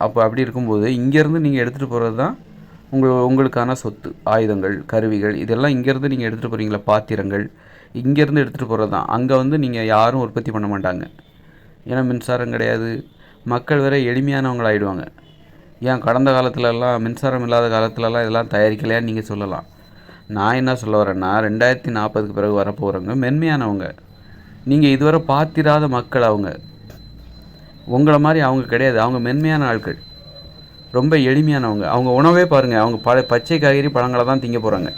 அப்போ அப்படி இருக்கும்போது இங்கேருந்து நீங்கள் எடுத்துகிட்டு போகிறது தான் உங்கள் உங்களுக்கான சொத்து. ஆயுதங்கள் கருவிகள் இதெல்லாம் இங்கேருந்து நீங்கள் எடுத்துகிட்டு போகிறீங்களா பாத்திரங்கள் இங்கேருந்து எடுத்துகிட்டு போகிறது தான் அங்கே வந்து நீங்கள் யாரும் உற்பத்தி பண்ண மாட்டாங்க. ஏன்னா மின்சாரம் கிடையாது. மக்கள் வேற எளிமையானவங்களாயிடுவாங்க. ஏன் கடந்த காலத்துலலாம் மின்சாரம் இல்லாத காலத்துலலாம் இதெல்லாம் தயாரிக்கலையான்னு நீங்கள் சொல்லலாம். நான் என்ன சொல்ல வரேன்னா ரெண்டாயிரத்தி நாற்பதுக்கு பிறகு வரப்போகிறவங்க மென்மையானவங்க. நீங்கள் இதுவரை பார்த்திராத மக்கள் அவங்க. உங்களை மாதிரி அவங்க கிடையாது. அவங்க மென்மையான ஆட்கள். ரொம்ப எளிமையானவங்க. அவங்க உணவே பாருங்கள் அவங்க ப பச்சை காய்கறி பழங்களை தான் திங்க போகிறாங்க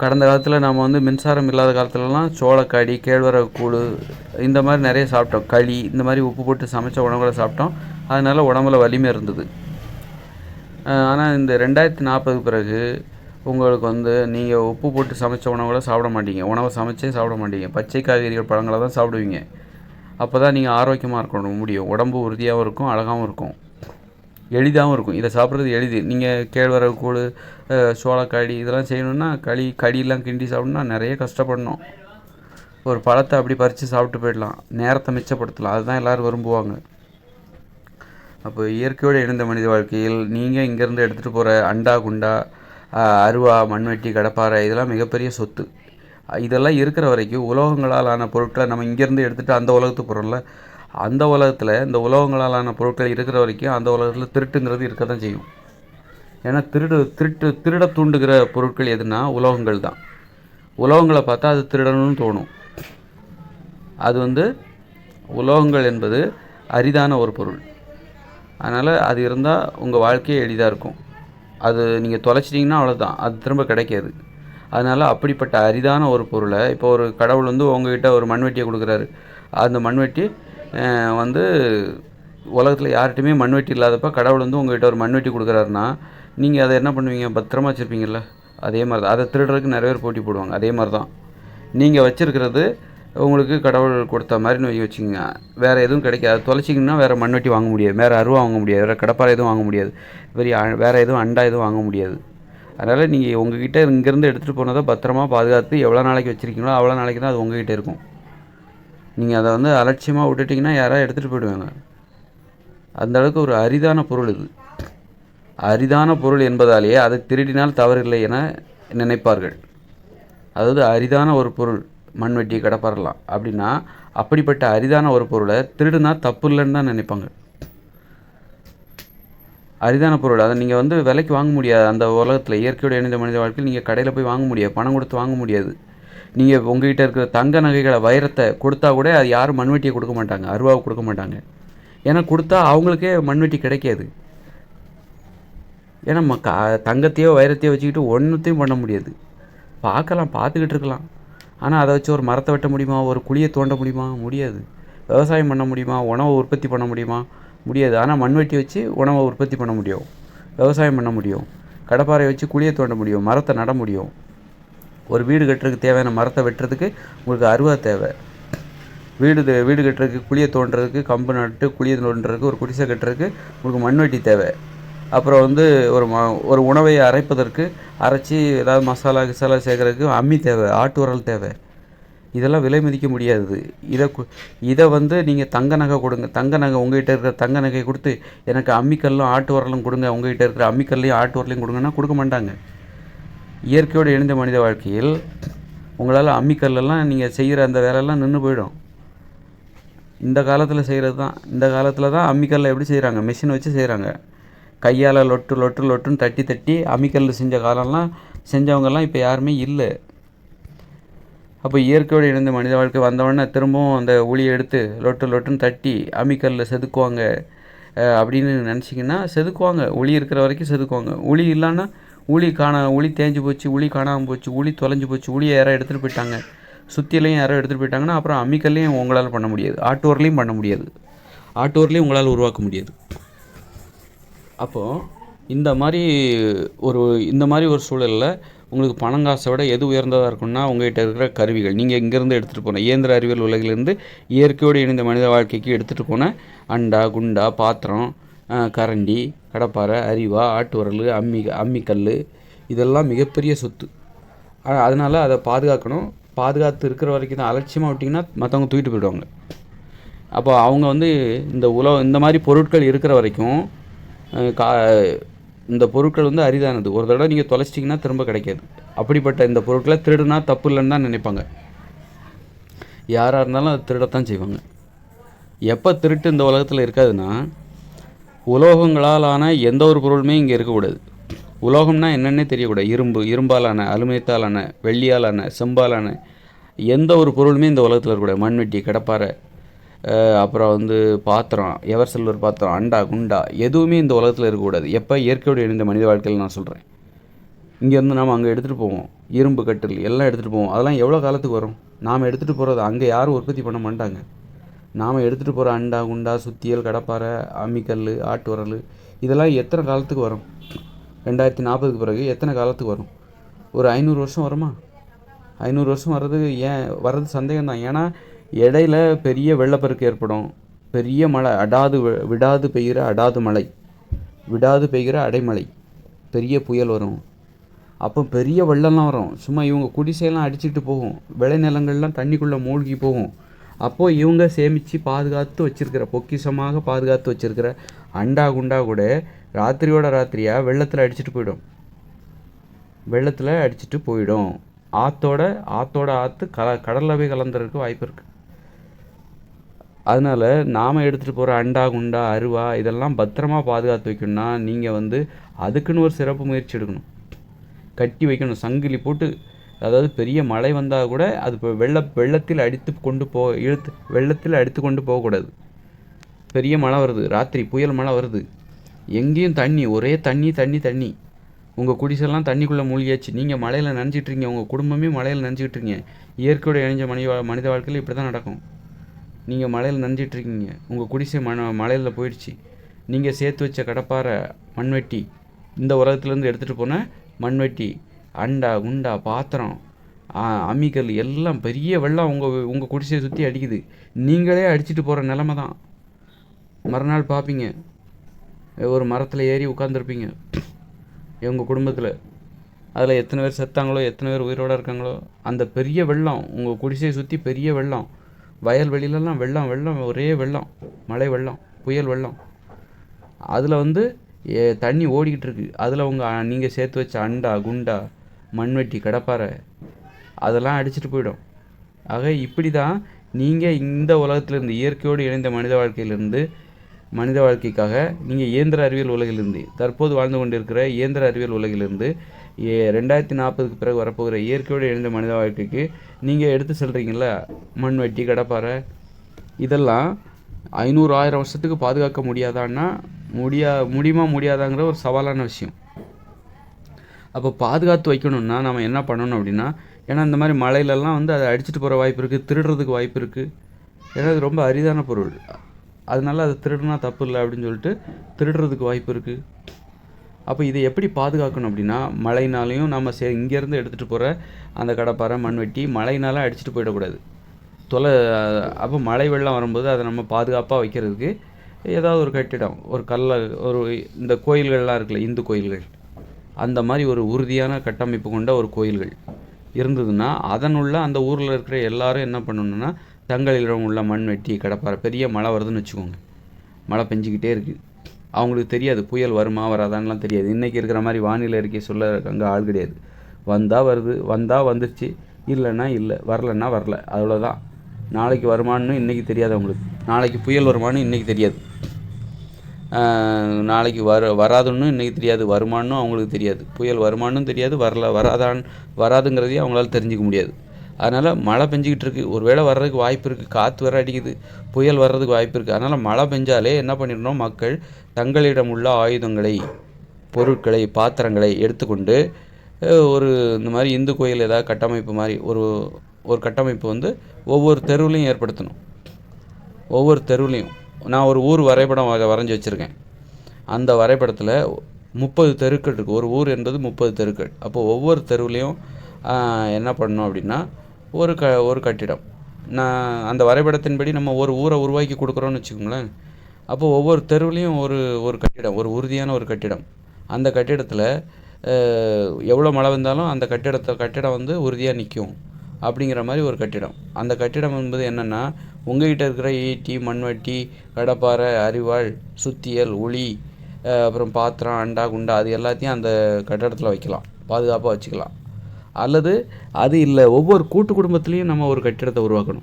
கடந்த காலத்தில் நம்ம வந்து மின்சாரம் இல்லாத காலத்துலலாம் சோளக்காடி கேழ்வரகு கூழ் இந்த மாதிரி நிறைய சாப்பிட்டோம். களி இந்த மாதிரி உப்பு போட்டு சமைச்ச உணவுகளை சாப்பிட்டோம். அதனால் உடம்புல வலிமை இருந்தது. ஆனால் இந்த ரெண்டாயிரத்தி நாற்பது பிறகு உங்களுக்கு வந்து நீங்கள் உப்பு போட்டு சமைச்ச உணவுகளை சாப்பிட மாட்டீங்க. உணவை சமைச்சே சாப்பிட மாட்டீங்க. பச்சை காய்கறிகள் பழங்களை தான் சாப்பிடுவீங்க. அப்போ தான் நீங்கள் ஆரோக்கியமாக இருக்கணும். முடியும். உடம்பு உறுதியாகவும் இருக்கும் அழகாகவும் இருக்கும். எளிதாகவும் இருக்கும். இதை சாப்பிட்றது எளிது. நீங்கள் கேழ்வரகு கூழ் அஹ், சோளக்காடி இதெல்லாம் செய்யணுன்னா களி கடியெல்லாம் கிண்டி சாப்பிடணும்னா நிறைய கஷ்டப்படணும். ஒரு பழத்தை அப்படி பறித்து சாப்பிட்டு போயிடலாம். நேரத்தை மிச்சப்படுத்தலாம். அதுதான் எல்லோரும் விரும்புவாங்க. அப்போ இயற்கையோடு இணைந்த மனித வாழ்க்கையில் நீங்கள் இங்கேருந்து எடுத்துகிட்டு போகிற அண்டா குண்டா அருவா மண்வெட்டி கடப்பாறை இதெல்லாம் மிகப்பெரிய சொத்து. இதெல்லாம் இருக்கிற வரைக்கும் உலோகங்களால் ஆன பொருட்களை நம்ம இங்கேருந்து எடுத்துகிட்டு அந்த உலகத்துக்கு போகிறோம்ல அந்த உலகத்தில் இந்த உலகங்களாலான பொருட்கள் இருக்கிற வரைக்கும் அந்த உலகத்தில் திருட்டுங்கிறது இருக்க தான் செய்யும். ஏன்னா திருடு திருட்டு திருட தூண்டுகிற பொருட்கள் எதுனா உலோகங்கள் தான். உலோகங்களை பார்த்தா அது திருடணும்னு தோணும். அது வந்து உலோகங்கள் என்பது அரிதான ஒரு பொருள். அதனால் அது இருந்தால் உங்கள் வாழ்க்கையே எளிதாக இருக்கும். அது நீங்கள் தொலைச்சிட்டிங்கன்னா அவ்வளோதான் அது திரும்ப கிடைக்காது. அதனால் அப்படிப்பட்ட அரிதான ஒரு பொருளை இப்போ ஒரு கடவுள் வந்து உங்ககிட்ட ஒரு மண்வெட்டியை கொடுக்குறாரு. அந்த மண்வெட்டி வந்து உலகத்தில் யார்கிட்டையுமே மண்வெட்டி இல்லாதப்போ கடவுள் வந்து உங்ககிட்ட ஒரு மண்வெட்டி கொடுக்குறாருன்னா நீங்கள் அதை என்ன பண்ணுவீங்க? பத்திரமா வச்சுருப்பீங்கள்ல அதே மாதிரி தான் அதை திருடுறதுக்கு நிறைய பேர் போட்டி போடுவாங்க. அதே மாதிரி தான் நீங்கள் வச்சுருக்கிறது உங்களுக்கு கடவுள் கொடுத்த மாதிரி நோய் வச்சுக்கோங்க. வேறு எதுவும் கிடைக்காது. தொலைச்சிங்கன்னா வேறு மண்வெட்டி வாங்க முடியாது. வேறு அருவா வாங்க முடியாது. வேறு கடப்பாறை எதுவும் வாங்க முடியாது. பெரிய வேறு எதுவும் அண்டா எதுவும் வாங்க முடியாது. அதனால் நீங்கள் உங்ககிட்ட இங்கேருந்து எடுத்துகிட்டு போனதை பத்திரமா பாதுகாத்து எவ்வளோ நாளைக்கு வச்சுருக்கீங்களோ அவ்வளோ நாளைக்கு தான் அது உங்ககிட்ட இருக்கும். நீங்கள் அதை வந்து அலட்சியமாக விட்டுட்டிங்கன்னா யாராவது எடுத்துகிட்டு போயிடுவாங்க. அந்த அளவுக்கு ஒரு அரிதான பொருள் இது. அரிதான பொருள் என்பதாலேயே அதை திருடினால் தவறில்லை என நினைப்பார்கள். அதாவது அரிதான ஒரு பொருள் மண்வெட்டி கடப்பாரலாம் அப்படின்னா அப்படிப்பட்ட அரிதான ஒரு பொருளை திருடுனா தப்பு இல்லைன்னு தான் நினைப்பாங்க. அரிதான பொருள் அதை நீங்கள் வந்து விலைக்கு வாங்க முடியாது. அந்த உலகத்தில் இயற்கையோடு இணைந்த மனித வாழ்க்கையில் நீங்கள் கடையில் போய் வாங்க முடியாது. பணம் கொடுத்து வாங்க முடியாது. நீங்கள் உங்ககிட்ட இருக்கிற தங்க நகைகளை வைரத்தை கொடுத்தா கூட அது யாரும் மண்வெட்டியை கொடுக்க மாட்டாங்க. அருவாவை கொடுக்க மாட்டாங்க. ஏன்னா கொடுத்தா அவங்களுக்கே மண்வெட்டி கிடைக்காது. ஏன்னா ம- கா- தங்கத்தையோ வைரத்தையோ வச்சுக்கிட்டு ஒன்றுத்தையும் பண்ண முடியாது. பார்க்கலாம் பார்த்துக்கிட்டு இருக்கலாம். ஆனால் அதை வச்சு ஒரு மரத்தை வெட்ட முடியுமா? ஒரு குழியை தோண்ட முடியுமா? முடியாது. விவசாயம் பண்ண முடியுமா? உணவை உற்பத்தி பண்ண முடியுமா? முடியாது. ஆனால் மண்வெட்டி வச்சு உணவை உற்பத்தி பண்ண முடியும். விவசாயம் பண்ண முடியும். கடப்பாறை வச்சு குழியை தோண்ட முடியும். மரத்தை நட முடியும். ஒரு வீடு கட்டுறதுக்கு தேவையான மரத்தை வெட்டுறதுக்கு உங்களுக்கு அருவா தேவை. வீடு தே- வீடு கட்டுறதுக்கு குழியை தோண்டுறதுக்கு கம்பு நட்டு குழியை தோண்டுறதுக்கு ஒரு குடிசை கட்டுறதுக்கு உங்களுக்கு மண்வெட்டி தேவை. அப்புறம் வந்து ஒரு ம ஒரு உணவை அரைப்பதற்கு அரைச்சி ஏதாவது மசாலா கிசாலா சேர்க்கறதுக்கு அம்மி தேவை ஆட்டு உரல் தேவை. இதெல்லாம் விலை மதிக்க முடியாது. இதை கு- இதை வந்து நீங்கள் தங்க நகை கொடுங்க. தங்க நகை உங்ககிட்ட இருக்கிற தங்க நகையை கொடுத்து எனக்கு அம்மிக்கல்லும் ஆட்டு உரலும் கொடுங்க. உங்ககிட்ட இருக்கிற அம்மிக்கல்லையும் ஆட்டு உரலையும் கொடுங்கன்னா கொடுக்க மாட்டாங்க. இயற்கையோடு இணைந்த மனித வாழ்க்கையில் உங்களால் அம்மிக்கல்லெல்லாம் நீங்கள் செய்கிற அந்த வேலையெல்லாம் நின்று போயிடும். இந்த காலத்தில் செய்கிறது தான் இந்த காலத்தில் தான் அம்மிக்கல்லை எப்படி செய்கிறாங்க? மிஷின் வச்சு செய்கிறாங்க. கையால் லொட்டு லொட்டு லொட்டுன்னு தட்டி தட்டி அம்மிக்கல்லில் செஞ்ச காலம்லாம் செஞ்சவங்கெல்லாம் இப்போ யாருமே இல்லை. அப்போ இயற்கையோடு இணைந்த மனித வாழ்க்கை வந்தவொடனே திரும்பவும் அந்த உளியை எடுத்து லொட்டு லொட்டுன்னு தட்டி அம்மிக்கல்லில் செதுக்குவாங்க. அப்படின்னு நினச்சிங்கன்னா செதுக்குவாங்க. உளி இருக்கிற வரைக்கும் செதுக்குவாங்க. ஒளி இல்லைன்னா உளி காணா உளி தேஞ்சு போச்சு உளி காணாமல் போச்சு உளி தொலைஞ்சு போச்சு உளியை யாரோ எடுத்துகிட்டு போயிட்டாங்க. சுற்றிலையும் யாரோ எடுத்துகிட்டு போயிட்டாங்கன்னா அப்புறம் அம்மிக்கல்லையும் உங்களால் பண்ண முடியாது. ஆட்டோர்லேயும் பண்ண முடியாது. ஆட்டோர்லேயும் உங்களால் உருவாக்க முடியாது. அப்போது இந்த மாதிரி ஒரு இந்த மாதிரி ஒரு சூழலில் உங்களுக்கு பணம் காசை விட எது உயர்ந்ததாக இருக்கும்னா உங்கள்கிட்ட இருக்கிற கருவிகள். நீங்கள் இங்கேருந்து எடுத்துகிட்டு போன இயந்திர அறிவியல் உலகிலிருந்து இயற்கையோடு இணைந்த மனித வாழ்க்கைக்கு எடுத்துகிட்டு போன அண்டா குண்டா பாத்திரம் கரண்டி கடப்பாறை அரிவா ஆட்டுவரல் அம்மி அம்மிக்கல் இதெல்லாம் மிகப்பெரிய சொத்து. அதனால் அதை பாதுகாக்கணும். பாதுகாத்து இருக்கிற வரைக்கும் தான் அலட்சியமாக விட்டிங்கன்னா மற்றவங்க தூக்கிட்டு போயிடுவாங்க. அப்போ அவங்க வந்து இந்த உலக இந்த மாதிரி பொருட்கள் இருக்கிற வரைக்கும் கா இந்த பொருட்கள் வந்து அரிதானது. ஒரு தடவை நீங்கள் தொலைச்சிட்டிங்கன்னா திரும்ப கிடைக்காது. அப்படிப்பட்ட இந்த பொருட்களை திருடுனா தப்பு இல்லைன்னு தான் நினைப்பாங்க. யாராக இருந்தாலும் அதை திருடத்தான் செய்வாங்க. எப்போ திருட்டு இந்த உலகத்தில் இருக்காதுன்னா உலோகங்களாலான எந்த ஒரு பொருளுமே இங்கே இருக்கக்கூடாது. உலோகம்னா என்னென்னே தெரியக்கூடாது. இரும்பு இரும்பாலான அலுமினியத்தாலான வெள்ளியாலான செம்பாலான எந்த ஒரு பொருளுமே இந்த உலகத்தில் இருக்கக்கூடாது. மண்வெட்டி கடப்பாரை அப்புறம் வந்து பாத்திரம் எவர் செல்வர் பாத்திரம் அண்டா குண்டா எதுவுமே இந்த உலகத்தில் இருக்கக்கூடாது. எப்போ? இயற்கையோடு இணைந்த மனித வாழ்க்கையில் நான் சொல்கிறேன் இங்கேருந்து நாம் அங்கே எடுத்துகிட்டு போவோம். இரும்பு கட்டில் எல்லாம் எடுத்துகிட்டு போவோம். அதெல்லாம் எவ்வளோ காலத்துக்கு வரும்? நாம் எடுத்துகிட்டு போகிறது அங்கே யாரும் உற்பத்தி பண்ண மாட்டாங்க. நாம் எடுத்துகிட்டு போகிற அண்டா குண்டா சுத்தியல் கடப்பாரை அம்மிக்கல் ஆட்டு உரல் இதெல்லாம் எத்தனை காலத்துக்கு வரும்? ரெண்டாயிரத்தி நாற்பதுக்கு பிறகு எத்தனை காலத்துக்கு வரும்? ஒரு ஐநூறு வருஷம் வருமா? ஐநூறு வருஷம் வர்றது ஏன் வர்றது சந்தேகம் தான் ஏன்னா இடையில பெரிய வெள்ளப்பெருக்கு ஏற்படும். பெரிய மழை அடாது வி- விடாது பெய்கிற அடாது மழை. விடாது பெய்கிற அடைமழை. பெரிய புயல் வரும். அப்போ பெரிய வெள்ளம்லாம் வரும். சும்மா இவங்க குடிசையெல்லாம் அடிச்சுக்கிட்டு போகும். விளைநிலங்கள்லாம் தண்ணிக்குள்ளே மூழ்கி போகும். அப்போது இவங்க சேமித்து பாதுகாத்து வச்சிருக்கிற பொக்கிஷமாக பாதுகாத்து வச்சிருக்கிற அண்டா குண்டா கூட ராத்திரியோட ராத்திரியாக வெள்ளத்தில் அடிச்சுட்டு போயிடும். வெள்ளத்தில் அடிச்சிட்டு போயிடும். ஆத்தோட ஆத்தோட ஆற்று கல கடலில் போய் கலந்துறதுக்கு வாய்ப்பு இருக்குது அதனால் நாம் எடுத்துகிட்டு போகிற அண்டா குண்டா அருவா இதெல்லாம் பத்திரமா பாதுகாத்து வைக்கணும்னா நீங்கள் வந்து அதுக்குன்னு ஒரு சிறப்பு முயற்சி எடுக்கணும். கட்டி வைக்கணும். சங்கிலி போட்டு அதாவது பெரிய மழை வந்தால் கூட அது இப்போ வெள்ள வெள்ளத்தில் அடித்து கொண்டு போ இழுத்து வெள்ளத்தில் அடித்து கொண்டு போகக்கூடாது. பெரிய மழை வருது ராத்திரி புயல் மழை வருது. எங்கேயும் தண்ணி ஒரே தண்ணி தண்ணி தண்ணி. உங்கள் குடிசெல்லாம் தண்ணிக்குள்ளே மூழ்கியாச்சு. நீங்கள் மலையில் நினச்சிட்ருங்க உங்கள் குடும்பமே மலையில் நனைஞ்சிட்டு இருக்கீங்க. இயற்கையோட இணைஞ்ச மனித மனித வாழ்க்கையில் இப்படி தான் நடக்கும் நீங்கள் மலையில் நனைஞ்சிட்ருக்கீங்க உங்கள் குடிசை மண மலையில் போயிடுச்சு. நீங்கள் சேர்த்து வச்ச கடப்பாரை மண்வெட்டி இந்த உலகத்துலேருந்து எடுத்துகிட்டு போன மண்வெட்டி அண்டா குண்டா பாத்திரம் அம்மிக்கல் எல்லாம் பெரிய வெள்ளம் உங்கள் உங்கள் குடிசையை சுற்றி அடிக்குது. நீங்களே அடிச்சுட்டு போகிற நிலமை தான் மறுநாள் பார்ப்பீங்க ஒரு மரத்தில் ஏறி உட்காந்துருப்பீங்க உங்கள் குடும்பத்தில். அதில் எத்தனை பேர் செத்தாங்களோ எத்தனை பேர் உயிரோடு இருக்காங்களோ அந்த பெரிய வெள்ளம் உங்கள் குடிசையை சுற்றி பெரிய வெள்ளம். வயல்வெளியிலலாம் வெள்ளம் வெள்ளம் ஒரே வெள்ளம் மழை வெள்ளம் புயல் வெள்ளம். அதில் வந்து ஏ, தண்ணி ஓடிக்கிட்டு இருக்கு. அதில் உங்கள் நீங்கள் சேர்த்து வச்ச அண்டா குண்டா மண்வெட்டி கடப்பாரை அதெல்லாம் அடிச்சிட்டு போயிடும். ஆக இப்படி தான் நீங்கள் இந்த உலகத்திலிருந்து இயற்கையோடு இணைந்த மனித வாழ்க்கையிலிருந்து மனித வாழ்க்கைக்காக நீங்கள் இயந்திர அறிவியல் உலகிலிருந்து தற்போது வாழ்ந்து கொண்டிருக்கிற இயந்திர அறிவியல் உலகிலிருந்து ஏ ரெண்டாயிரத்தி நாற்பதுக்கு பிறகு வரப்போகிற இயற்கையோடு இணைந்த மனித வாழ்க்கைக்கு நீங்கள் எடுத்து செல்கிறீங்கள மண்வெட்டி கடப்பாறை. இதெல்லாம் ஐநூறு ஆயிரம் வருஷத்துக்கு பாதுகாக்க முடியாதான்னா முடியா முடியுமா முடியாதாங்கிற ஒரு சவாலான விஷயம். அப்போ பாதுகாத்து வைக்கணும்னா நம்ம என்ன பண்ணணும் அப்படின்னா ஏன்னா இந்த மாதிரி மலையிலலாம் வந்து அதை அடிச்சிட்டு போகிற வாய்ப்பு இருக்குது திருடுறதுக்கு வாய்ப்பு இருக்குது ஏன்னா அது ரொம்ப அரிதான பொருள். அதனால அதை திருடுனா தப்பு இல்லை அப்படின்னு சொல்லிட்டு திருடுறதுக்கு வாய்ப்பு இருக்குது அப்போ இதை எப்படி பாதுகாக்கணும் அப்படின்னா மழைனாலையும் நம்ம சே இங்கேருந்து எடுத்துகிட்டு போகிற அந்த கடப்பாரை மண்வெட்டி மழைனால அடிச்சிட்டு போயிடக்கூடாது. தொலை அப்போ மழை வெள்ளம் வரும்போது அதை நம்ம பாதுகாப்பாக வைக்கிறதுக்கு ஏதாவது ஒரு கட்டிடம் ஒரு கல்ல ஒரு இந்த கோயில்கள்லாம் இருக்குல்ல இந்து கோயில்கள். அந்த மாதிரி ஒரு உறுதியான கட்டமைப்பு கொண்ட ஒரு கோயில்கள் இருந்ததுன்னா அதனுள்ள அந்த ஊரில் இருக்கிற எல்லாரும் என்ன பண்ணணும்னா தங்களிடம் உள்ள மண் வெட்டி கடப்பாரை பெரிய மழை வருதுன்னு வச்சுக்கோங்க. மழை பெஞ்சிக்கிட்டே இருக்குது அவங்களுக்கு தெரியாது புயல் வருமா வராதான்லாம் தெரியாது. இன்றைக்கி இருக்கிற மாதிரி வானிலை அறிக்கை சொல்ல அங்கே ஆள் கிடையாது. வந்தால் வருது வந்தால் வந்துருச்சு. இல்லைன்னா இல்லை வரலன்னா வரல. அவ்வளோதான் நாளைக்கு வருமானு இன்றைக்கி தெரியாது அவங்களுக்கு. நாளைக்கு புயல் வருமானு இன்றைக்கி தெரியாது. நாளைக்கு வர வராதுன்னு இன்றைக்கி தெரியாது. வருமானும் அவங்களுக்கு தெரியாது. புயல் வருமானும் தெரியாது. வரல வராதான் வராதுங்கிறதையும் அவங்களால தெரிஞ்சுக்க முடியாது. அதனால் மழை பெஞ்சிக்கிட்டு ஒரு வேளை வர்றதுக்கு வாய்ப்பு இருக்குது காற்று வர அடிக்குது. புயல் வர்றதுக்கு வாய்ப்பு இருக்குது அதனால் மழை பெஞ்சாலே என்ன பண்ணிடணும் மக்கள்? தங்களிடம் உள்ள ஆயுதங்களை பொருட்களை பாத்திரங்களை எடுத்துக்கொண்டு ஒரு இந்த மாதிரி இந்து கோயில் ஏதாவது கட்டமைப்பு மாதிரி ஒரு ஒரு கட்டமைப்பு வந்து ஒவ்வொரு தெருவிலையும் ஏற்படுத்தணும். ஒவ்வொரு தெருவிலையும். நான் ஒரு ஊர் வரைபடம் வரைஞ்சி வச்சுருக்கேன். அந்த வரைபடத்தில் முப்பது தெருக்கள் இருக்குது ஒரு ஊர் என்பது முப்பது தெருக்கள். அப்போ ஒவ்வொரு தெருவுலேயும் என்ன பண்ணணும் அப்படின்னா ஒரு க ஒரு கட்டிடம். நான் அந்த வரைபடத்தின்படி நம்ம ஒரு ஊரை உருவாக்கி கொடுக்குறோன்னு வச்சுக்கோங்களேன். அப்போது ஒவ்வொரு தெருவுலேயும் ஒரு ஒரு கட்டிடம் ஒரு உறுதியான ஒரு கட்டிடம். அந்த கட்டிடத்தில் எவ்வளோ மழை வந்தாலும் அந்த கட்டிடத்தை கட்டிடம் வந்து உறுதியாக நிற்கும் அப்படிங்கிற மாதிரி ஒரு கட்டிடம். அந்த கட்டிடம் என்பது என்னென்னா உங்ககிட்ட இருக்கிற ஈட்டி மண்வெட்டி கடப்பாரை அரிவாள் சுத்தியல் உளி அப்புறம் பாத்திரம் அண்டா குண்டா அது எல்லாத்தையும் அந்த கட்டடத்தில் வைக்கலாம். பாதுகாப்பாக வச்சுக்கலாம். அல்லது அது இல்லை ஒவ்வொரு கூட்டு குடும்பத்துலேயும் நம்ம ஒரு கட்டிடத்தை உருவாக்கணும்.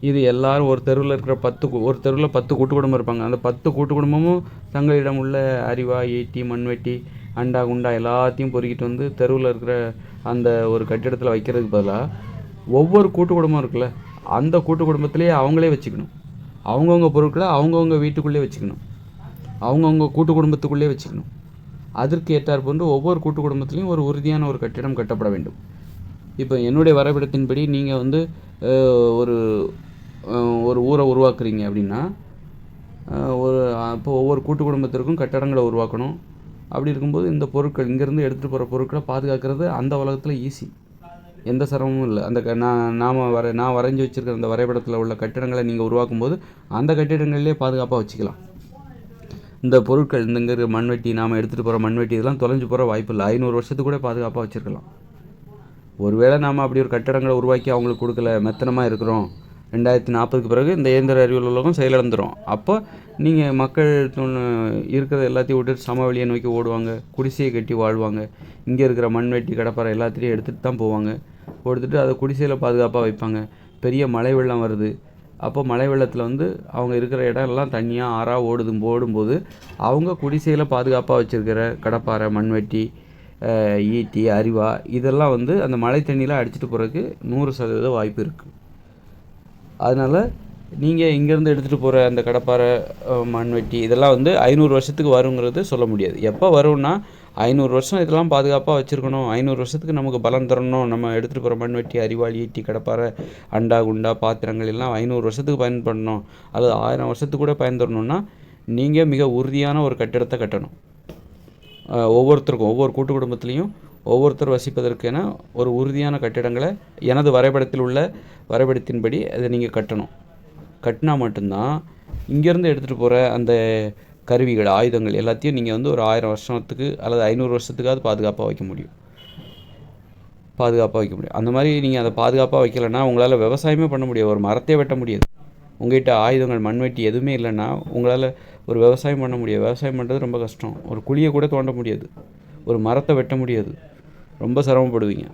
இது எல்லாரும் ஒரு தெருவில் இருக்கிற பத்து கு- ஒரு தெருவில் பத்து கூட்டு குடும்பம் இருப்பாங்க. அந்த பத்து கூட்டு குடும்பமும் தங்களிடம் உள்ள அறிவா ஈட்டி மண்வெட்டி அண்டா குண்டா எல்லாத்தையும் பொறுக்கிட்டு வந்து தெருவில் இருக்கிற அந்த ஒரு கட்டிடத்தில் வைக்கிறதுக்கு பதிலாக ஒவ்வொரு கூட்டு குடும்பம் இருக்குல்ல அந்த கூட்டு குடும்பத்திலேயே அவங்களே வச்சுக்கணும். அவங்கவுங்க பொருட்களை அவங்கவுங்க வீட்டுக்குள்ளே வச்சுக்கணும். அவங்கவுங்க கூட்டு குடும்பத்துக்குள்ளே வச்சுக்கணும். அதற்கு ஏற்றார் போன்று ஒவ்வொரு கூட்டு குடும்பத்துலேயும் ஒரு உறுதியான ஒரு கட்டிடம் கட்டப்பட வேண்டும். இப்போ என்னுடைய வரைபடத்தின்படி நீங்கள் வந்து ஒரு ஒரு ஊரை உருவாக்குறீங்க அப்படின்னா ஒரு அப்போ ஒவ்வொரு கூட்டு குடும்பத்திற்கும் கட்டடங்களை உருவாக்கணும். அப்படி இருக்கும்போது இந்த பொருட்கள் இங்கேருந்து எடுத்துகிட்டு போகிற பொருட்களை பாதுகாக்கிறது அந்த உலகத்தில் ஈஸி எந்த சிரமமும் இல்லை. அந்த க நான் நாம் வர நான் வரைஞ்சி வச்சுருக்கிற அந்த வரைபடத்தில் உள்ள கட்டிடங்களை நீங்கள் உருவாக்கும் போது அந்த கட்டிடங்கள்லேயே பாதுகாப்பாக வச்சுக்கலாம். இந்த பொருட்கள் இந்தங்கிற மண்வெட்டி நாம் எடுத்துகிட்டு போகிற மண்வெட்டி இதெல்லாம் தொலைஞ்சு போகிற வாய்ப்பு இல்லை. ஐநூறு வருஷத்துக்கு கூட பாதுகாப்பாக வச்சுருக்கலாம். ஒருவேளை நாம் அப்படி ஒரு கட்டடங்களை உருவாக்கி அவங்களுக்கு கொடுக்கல மெத்தனமாக இருக்கிறோம். ரெண்டாயிரத்தி நாற்பதுக்கு பிறகு இந்த இயந்திர அறிவியல் உலகம் செயலிழந்துடும் அப்போ நீங்கள் மக்கள் தொண்ணு- இருக்கிற எல்லாத்தையும் விட்டுட்டு சமவெளியை நோக்கி ஓடுவாங்க. குடிசையை கட்டி வாழ்வாங்க. இங்கே இருக்கிற மண்வெட்டி கடப்பாறை எல்லாத்திலையும் எடுத்துகிட்டு தான் போவாங்க. கொடுத்துட்டு அதை குடிசையில் பாதுகாப்பாக வைப்பாங்க. பெரிய மழை வெள்ளம் வருது. அப்போ மழை வெள்ளத்தில் வந்து அவங்க இருக்கிற இடம் எல்லாம் தண்ணியாக ஆறாக ஓடுது ஓடும்போது அவங்க குடிசையில் பாதுகாப்பாக வச்சுருக்கிற கடப்பாறை மண்வெட்டி ஈட்டி அரிவா இதெல்லாம் வந்து அந்த மழை தண்ணியில் அடிச்சிட்டு போகிறதுக்கு நூறு சதவீத வாய்ப்பு இருக்குது அதனால் நீங்கள் இங்கேருந்து எடுத்துகிட்டு போகிற அந்த கடப்பாறை மண்வெட்டி இதெல்லாம் வந்து ஐநூறு வருஷத்துக்கு வருங்கிறது சொல்ல முடியாது. எப்போ வரும்னா ஐநூறு வருஷம் இதெல்லாம் பாதுகாப்பாக வச்சுருக்கணும். ஐநூறு வருஷத்துக்கு நமக்கு பலம் தரணும். நம்ம எடுத்துகிட்டு போகிற மண்வெட்டி அரிவாள் ஈட்டி கடப்பாறை அண்டா குண்டா பாத்திரங்கள் எல்லாம் ஐநூறு வருஷத்துக்கு பயன்படணும் அல்லது ஆயிரம் வருஷத்துக்கு கூட பயன்படணும்னா நீங்கள் மிக உறுதியான ஒரு கட்டிடத்தை கட்டணும். ஒவ்வொருத்தருக்கும் ஒவ்வொரு கூட்டு குடும்பத்துலேயும் ஒவ்வொருத்தர் வசிப்பதற்கென ஒரு உறுதியான கட்டிடங்களை எனது வரைபடத்தில் உள்ள வரைபடத்தின்படி அதை நீங்கள் கட்டணும். கட்டினா மட்டும்தான் இங்கேருந்து எடுத்துகிட்டு போகிற அந்த கருவிகள் ஆயுதங்கள் எல்லாத்தையும் நீங்கள் வந்து ஒரு ஆயிரம் வருஷத்துக்கு அல்லது ஐநூறு வருஷத்துக்காவது பாதுகாப்பாக வைக்க முடியும். பாதுகாப்பாக வைக்க முடியும். அந்த மாதிரி நீங்கள் அதை பாதுகாப்பாக வைக்கலைன்னா உங்களால் விவசாயமே பண்ண முடியாது. ஒரு மரத்தையே வெட்ட முடியாது. உங்ககிட்ட ஆயுதங்கள் மண்வெட்டி எதுவுமே இல்லைன்னா உங்களால் ஒரு விவசாயம் பண்ண முடியாது. விவசாயம் பண்ணுறது ரொம்ப கஷ்டம். ஒரு குழியை கூட தோண்ட முடியாது. ஒரு மரத்தை வெட்ட முடியாது. ரொம்ப சிரமப்படுவீங்க.